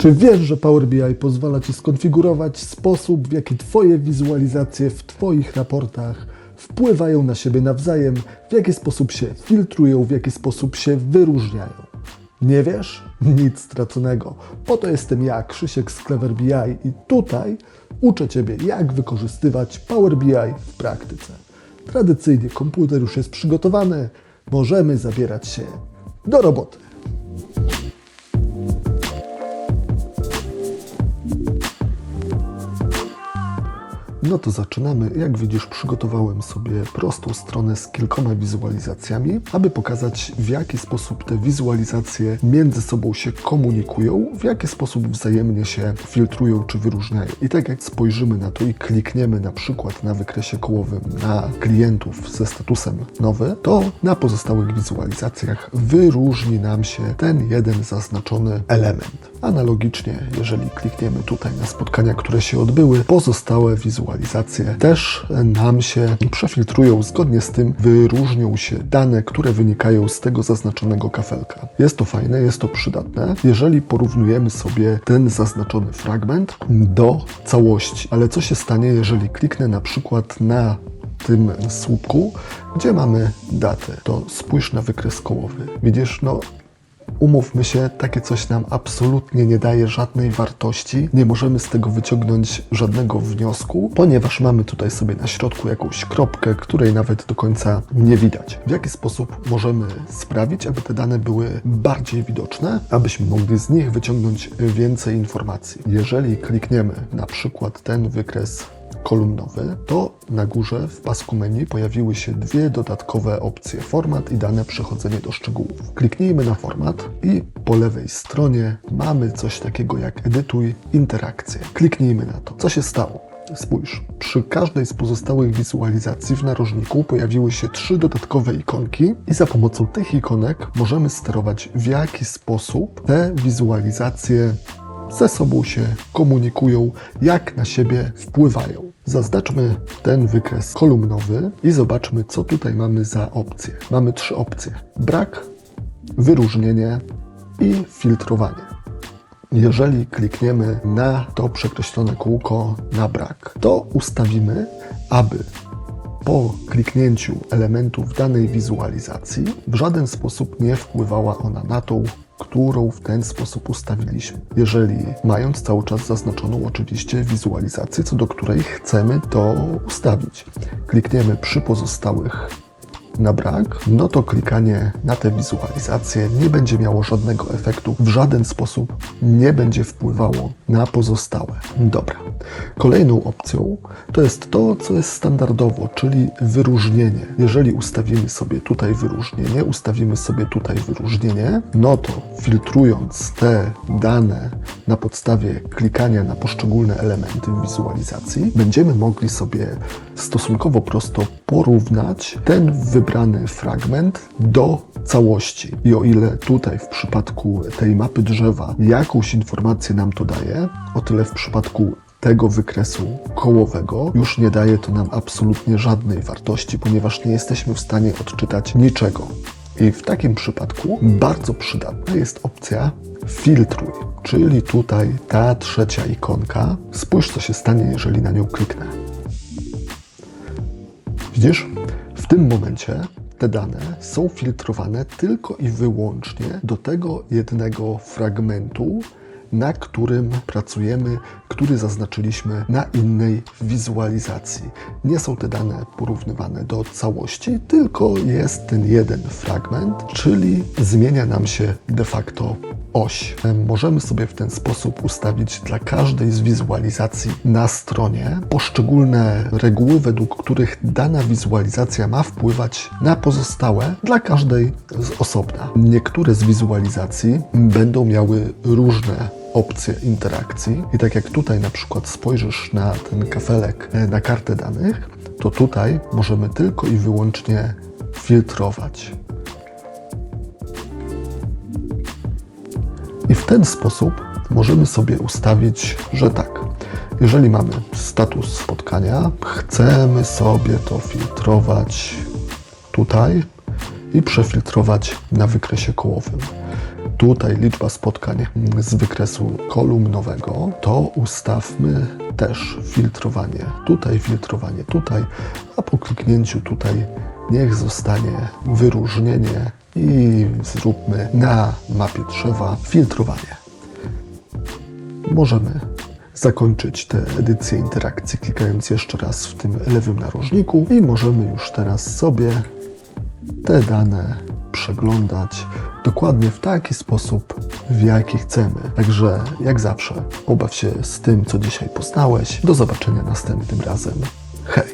Czy wiesz, że Power BI pozwala Ci skonfigurować sposób, w jaki Twoje wizualizacje w Twoich raportach wpływają na siebie nawzajem, w jaki sposób się filtrują, w jaki sposób się wyróżniają? Nie wiesz? Nic straconego. Po to jestem ja, Krzysiek z Clever BI i tutaj uczę Ciebie, jak wykorzystywać Power BI w praktyce. Tradycyjnie komputer już jest przygotowany, możemy zabierać się do roboty. No to zaczynamy. Jak widzisz, przygotowałem sobie prostą stronę z kilkoma wizualizacjami, aby pokazać, w jaki sposób te wizualizacje między sobą się komunikują, w jaki sposób wzajemnie się filtrują czy wyróżniają. I tak jak spojrzymy na to i klikniemy na przykład na wykresie kołowym na klientów ze statusem nowy, to na pozostałych wizualizacjach wyróżni nam się ten jeden zaznaczony element. Analogicznie, jeżeli klikniemy tutaj na spotkania, które się odbyły, pozostałe wizualizacje też nam się przefiltrują. Zgodnie z tym wyróżnią się dane, które wynikają z tego zaznaczonego kafelka. Jest to fajne, jest to przydatne, jeżeli porównujemy sobie ten zaznaczony fragment do całości. Ale co się stanie, jeżeli kliknę na przykład na tym słupku, gdzie mamy datę, to spójrz na wykres kołowy. Widzisz, no Umówmy się, takie coś nam absolutnie nie daje żadnej wartości. Nie możemy z tego wyciągnąć żadnego wniosku, ponieważ mamy tutaj sobie na środku jakąś kropkę, której nawet do końca nie widać. W jaki sposób możemy sprawić, aby te dane były bardziej widoczne, abyśmy mogli z nich wyciągnąć więcej informacji? Jeżeli klikniemy na przykład ten wykres kolumnowy, to na górze w pasku menu pojawiły się dwie dodatkowe opcje: format i dane przechodzenie do szczegółów. Kliknijmy na format i po lewej stronie mamy coś takiego jak edytuj interakcje. Kliknijmy na to. Co się stało? Spójrz, przy każdej z pozostałych wizualizacji w narożniku pojawiły się trzy dodatkowe ikonki i za pomocą tych ikonek możemy sterować w jaki sposób te wizualizacje ze sobą się komunikują, jak na siebie wpływają. Zaznaczmy ten wykres kolumnowy i zobaczmy, co tutaj mamy za opcje. Mamy trzy opcje: brak, wyróżnienie i filtrowanie. Jeżeli klikniemy na to przekreślone kółko na brak, to ustawimy, aby po kliknięciu elementów danej wizualizacji w żaden sposób nie wpływała ona na tą, którą w ten sposób ustawiliśmy. Jeżeli mając cały czas zaznaczoną oczywiście wizualizację, co do której chcemy to ustawić. Klikniemy przy pozostałych na brak, no to klikanie na te wizualizacje nie będzie miało żadnego efektu, w żaden sposób nie będzie wpływało na pozostałe. Dobra. Kolejną opcją to jest to, co jest standardowo, czyli wyróżnienie. Jeżeli ustawimy sobie tutaj wyróżnienie, ustawimy sobie tutaj wyróżnienie, no to filtrując te dane na podstawie klikania na poszczególne elementy w wizualizacji, będziemy mogli sobie stosunkowo prosto porównać ten wybrany fragment do całości. I o ile tutaj w przypadku tej mapy drzewa jakąś informację nam to daje, o tyle w przypadku tego wykresu kołowego już nie daje to nam absolutnie żadnej wartości, ponieważ nie jesteśmy w stanie odczytać niczego. I w takim przypadku bardzo przydatna jest opcja filtruj, czyli tutaj ta trzecia ikonka. Spójrz, co się stanie, jeżeli na nią kliknę. Widzisz? W tym momencie te dane są filtrowane tylko i wyłącznie do tego jednego fragmentu, na którym pracujemy, który zaznaczyliśmy na innej wizualizacji. Nie są te dane porównywane do całości, tylko jest ten jeden fragment, czyli zmienia nam się de facto oś. Możemy sobie w ten sposób ustawić dla każdej z wizualizacji na stronie poszczególne reguły, według których dana wizualizacja ma wpływać na pozostałe dla każdej z osobna. Niektóre z wizualizacji będą miały różne opcje interakcji i tak jak tutaj na przykład spojrzysz na ten kafelek e, na kartę danych, to tutaj możemy tylko i wyłącznie filtrować. I w ten sposób możemy sobie ustawić, że tak, jeżeli mamy status spotkania, chcemy sobie to filtrować tutaj i przefiltrować na wykresie kołowym. tutaj liczba spotkań z wykresu kolumnowego, to ustawmy też filtrowanie. Tutaj filtrowanie, tutaj, a po kliknięciu tutaj niech zostanie wyróżnienie i zróbmy na mapie drzewa filtrowanie. Możemy zakończyć tę edycję interakcji klikając jeszcze raz w tym lewym narożniku i możemy już teraz sobie te dane przeglądać dokładnie w taki sposób, w jaki chcemy. Także jak zawsze, pobaw się z tym, co dzisiaj poznałeś. Do zobaczenia następnym razem.